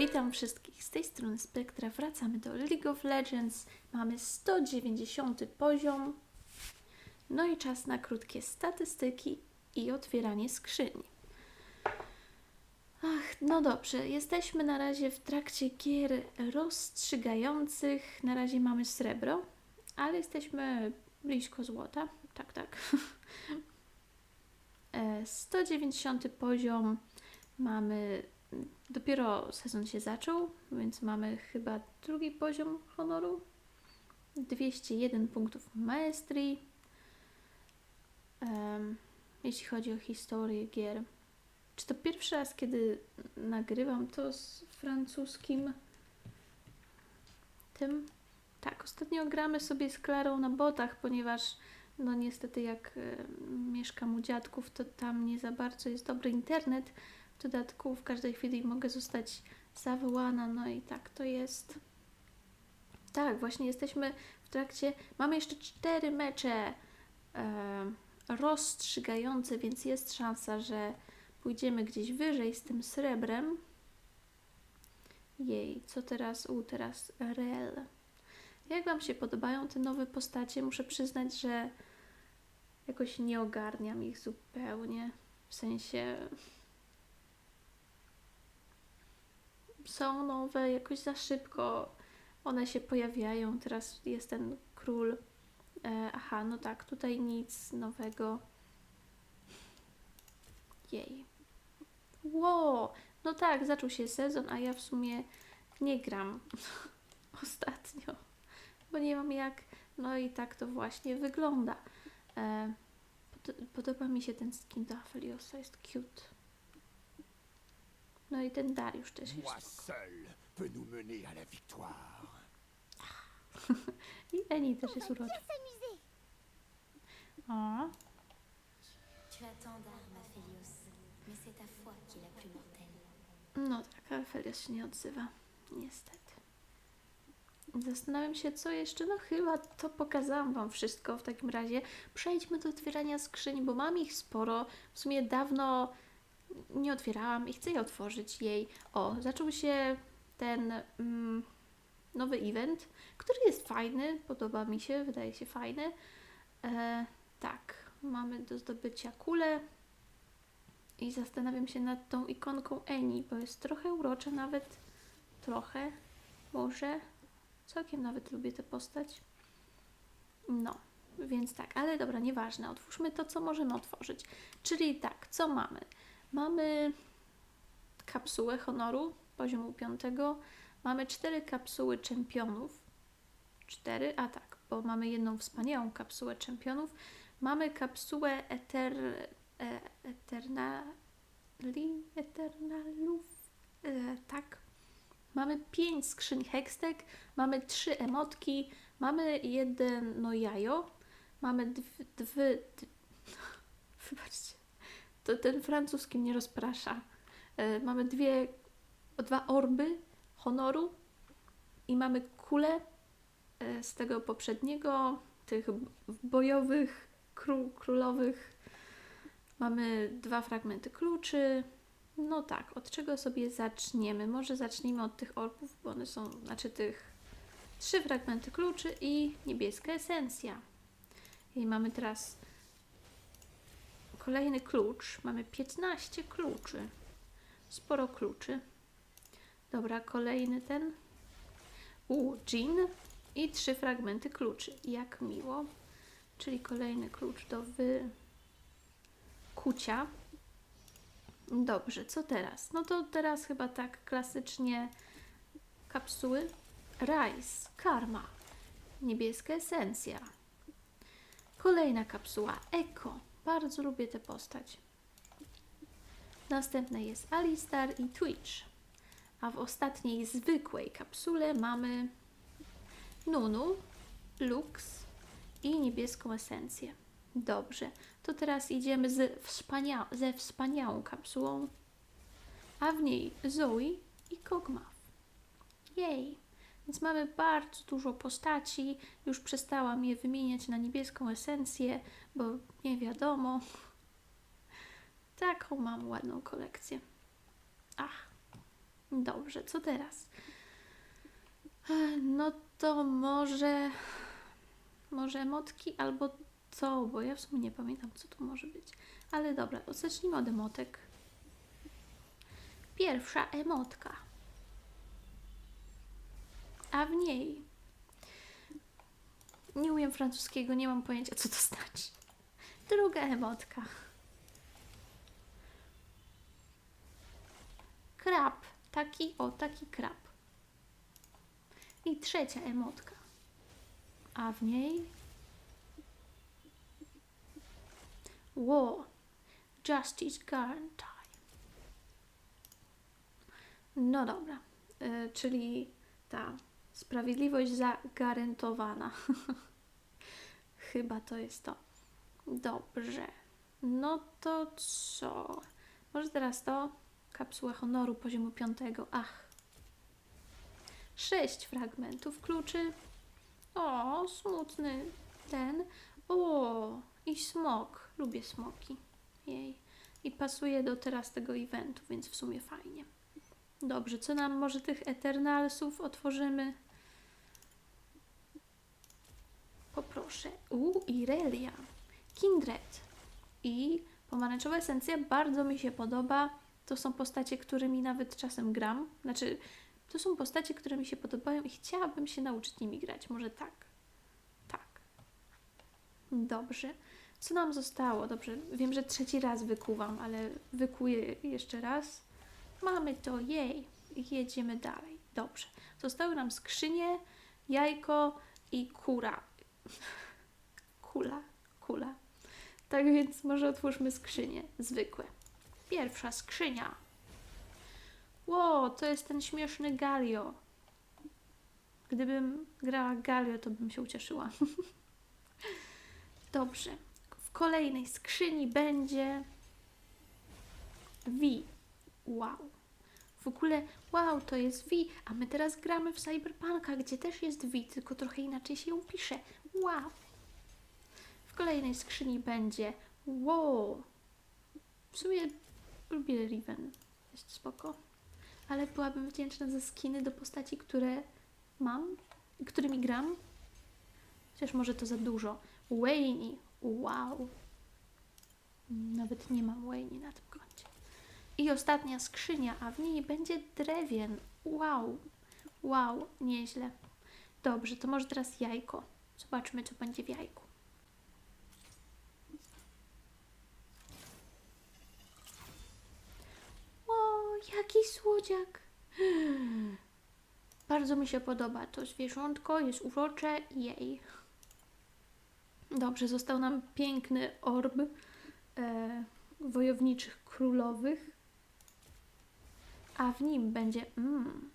Witam wszystkich z tej strony Spektra. Wracamy do League of Legends. Mamy 190 poziom. No i czas na krótkie statystyki i otwieranie skrzyni. Ach, no dobrze, jesteśmy na razie w trakcie gier rozstrzygających. Na razie mamy srebro, ale jesteśmy blisko złota. Tak, tak. E, 190 poziom. Mamy. Dopiero sezon się zaczął, więc mamy chyba drugi poziom honoru. 201 punktów maestrii. Em, jeśli chodzi o historię gier. Czy to pierwszy raz, kiedy nagrywam to z francuskim tym? Tak, ostatnio gramy sobie z Klarą na botach, ponieważ no niestety jak e, mieszkam u dziadków, to tam nie za bardzo jest dobry internet. W dodatku w każdej chwili mogę zostać zawołana, no i tak to jest. Tak, właśnie jesteśmy w trakcie. Mamy jeszcze cztery mecze e, rozstrzygające, więc jest szansa, że pójdziemy gdzieś wyżej z tym srebrem. Jej, co teraz? U, teraz Rel. Jak Wam się podobają te nowe postacie? Muszę przyznać, że jakoś nie ogarniam ich zupełnie. W sensie są nowe, jakoś za szybko one się pojawiają. Teraz jest ten król. E, aha, no tak, tutaj nic nowego. Jej. Ło! No tak, zaczął się sezon, a ja w sumie nie gram ostatnio, bo nie mam jak. No i tak to właśnie wygląda. E, pod, podoba mi się ten skin do Afeliosa, jest cute. No i ten Dariusz też jest. seul peut nous mener à la victoire. I Eni też jest uroczy. O, no tak, Afelios się nie odzywa. Niestety. Zastanawiam się, co jeszcze. No chyba to pokazałam Wam wszystko w takim razie. Przejdźmy do otwierania skrzyń, bo mam ich sporo. W sumie dawno nie otwierałam i chcę je otworzyć jej. O, zaczął się ten mm, nowy event, który jest fajny, podoba mi się, wydaje się fajny. E, tak, mamy do zdobycia kulę i zastanawiam się nad tą ikonką Eni, bo jest trochę urocza, nawet trochę, może. Całkiem nawet lubię tę postać. No, więc tak, ale dobra, nieważne. Otwórzmy to, co możemy otworzyć. Czyli tak, co mamy? Mamy kapsułę honoru poziomu 5. Mamy cztery kapsuły czempionów. Cztery, a tak, bo mamy jedną wspaniałą kapsułę czempionów. Mamy kapsułę Eter, e, Eternali, Eternalów. E, tak. Mamy pięć skrzyń Hextech, mamy trzy emotki, mamy jedno jajo, mamy dwie, dwie, d- wybaczcie, to ten francuski mnie rozprasza. E, mamy dwie, dwa orby honoru i mamy kulę e, z tego poprzedniego, tych bojowych, kró, królowych. Mamy dwa fragmenty kluczy. No tak, od czego sobie zaczniemy? Może zacznijmy od tych orbów, bo one są, znaczy tych trzy fragmenty kluczy i niebieska esencja. I mamy teraz kolejny klucz. Mamy 15 kluczy. Sporo kluczy. Dobra, kolejny ten. U, Jean i trzy fragmenty kluczy. Jak miło. Czyli kolejny klucz do wykucia. Dobrze, co teraz? No to teraz chyba tak klasycznie kapsuły. Rice, karma, niebieska esencja. Kolejna kapsuła, Eko. Bardzo lubię tę postać. Następna jest Alistar i Twitch. A w ostatniej zwykłej kapsule mamy Nunu, Lux i niebieską esencję. Dobrze, to teraz idziemy z wspania- ze wspaniałą kapsułą, a w niej Zoe i Kog'Maw. Jej! Więc mamy bardzo dużo postaci. Już przestałam je wymieniać na niebieską esencję, bo nie wiadomo. Taką mam ładną kolekcję. Ach, Dobrze, co teraz? No to może. Może emotki albo co? Bo ja w sumie nie pamiętam, co to może być. Ale dobra, zacznijmy od emotek. Pierwsza emotka. A w niej. Nie umiem francuskiego, nie mam pojęcia, co to znaczy. Druga emotka. Krab. Taki, o, taki krab. I trzecia emotka. A w niej. War. Justice Guarantee. No dobra. Y, czyli ta sprawiedliwość zagwarantowana. Chyba to jest to. Dobrze. No to co? Może teraz to? Kapsuła honoru poziomu piątego. Ach. Sześć fragmentów kluczy. O, smutny ten. O, i smok. Lubię smoki. Jej. I pasuje do teraz tego eventu, więc w sumie fajnie. Dobrze, co nam może tych Eternalsów otworzymy? Poproszę. U, Irelia. Kindred. I pomarańczowa esencja bardzo mi się podoba. To są postacie, którymi nawet czasem gram. Znaczy, to są postacie, które mi się podobają i chciałabym się nauczyć nimi grać. Może tak. Tak. Dobrze. Co nam zostało? Dobrze, wiem, że trzeci raz wykuwam, ale wykuję jeszcze raz. Mamy to, jej. Jedziemy dalej. Dobrze. Zostały nam skrzynie, jajko i kura. Kula, kula. Tak więc może otwórzmy skrzynie zwykłe. Pierwsza skrzynia. Ło, to jest ten śmieszny Galio. Gdybym grała Galio, to bym się ucieszyła. Dobrze. W kolejnej skrzyni będzie V. Wow. W ogóle, wow, to jest V, a my teraz gramy w Cyberpunka, gdzie też jest V, tylko trochę inaczej się ją pisze. Wow. W kolejnej skrzyni będzie wow. W sumie lubię Riven. Jest spoko. Ale byłabym wdzięczna za skiny do postaci, które mam, którymi gram. Chociaż może to za dużo. Wayne. Wow. Nawet nie mam Wayne na tym koncie. I ostatnia skrzynia, a w niej będzie drewien. Wow. Wow, nieźle. Dobrze, to może teraz jajko. Zobaczmy, co będzie w jajku. O, jaki słodziak. Bardzo mi się podoba to zwierzątko, jest urocze, jej. Dobrze, został nam piękny orb e, wojowniczych królowych, a w nim będzie mm,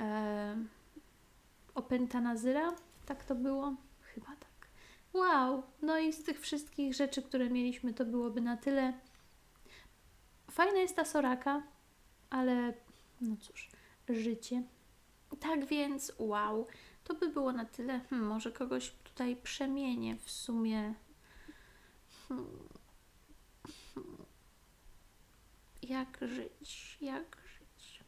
e, opęta Nazyra, tak to było? Chyba tak. Wow, no i z tych wszystkich rzeczy, które mieliśmy, to byłoby na tyle. Fajna jest ta Soraka, ale no cóż, życie. Tak więc, wow, to by było na tyle. Hmm, może kogoś tutaj przemienię w sumie. Hmm. Jak żyć? Jak żyć?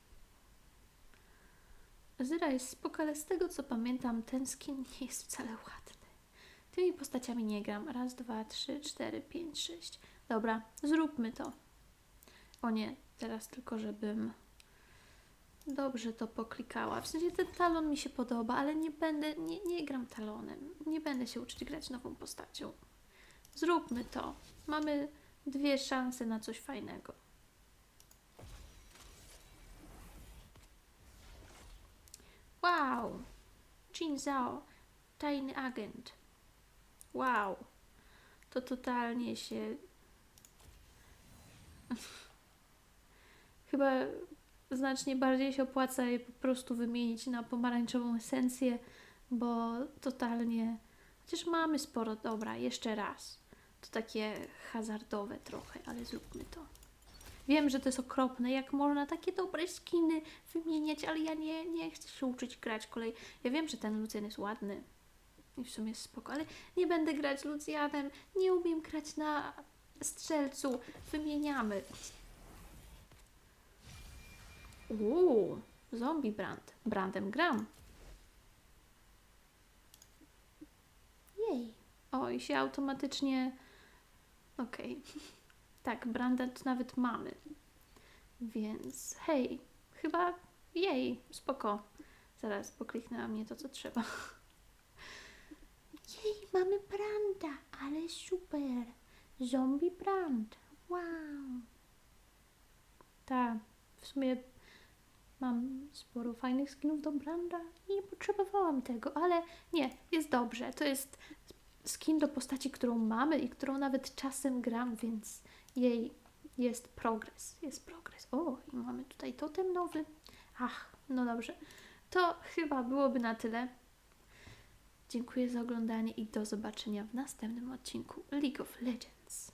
Zyra jest spoko, ale z tego co pamiętam, ten skin nie jest wcale ładny. Tymi postaciami nie gram. Raz, dwa, trzy, cztery, pięć, sześć. Dobra, zróbmy to. O nie, teraz tylko żebym dobrze to poklikała. W sensie ten talon mi się podoba, ale nie będę, nie, nie gram talonem. Nie będę się uczyć grać nową postacią. Zróbmy to. Mamy dwie szanse na coś fajnego. Wow! Jin Zhao, tajny agent. Wow! To totalnie się chyba znacznie bardziej się opłaca je po prostu wymienić na pomarańczową esencję, bo totalnie. Chociaż mamy sporo, dobra, jeszcze raz. To takie hazardowe trochę, ale zróbmy to. Wiem, że to jest okropne, jak można takie dobre skiny wymieniać, ale ja nie, nie chcę się uczyć grać kolej. Ja wiem, że ten Lucjan jest ładny i w sumie spoko, ale nie będę grać Lucjanem, nie umiem grać na strzelcu. Wymieniamy. Uuu, zombie brand. Brandem gram. Jej. O, i się automatycznie... Okej. Tak, branda to nawet mamy. Więc hej, chyba jej, spoko. Zaraz pokliknęła mnie to, co trzeba. Jej, mamy branda, ale super. Zombie brand. Wow. Tak, w sumie mam sporo fajnych skinów do branda i nie potrzebowałam tego, ale nie, jest dobrze. To jest skin do postaci, którą mamy i którą nawet czasem gram, więc jej jest progres, jest progres. O, i mamy tutaj totem nowy. Ach, no dobrze. To chyba byłoby na tyle. Dziękuję za oglądanie i do zobaczenia w następnym odcinku League of Legends.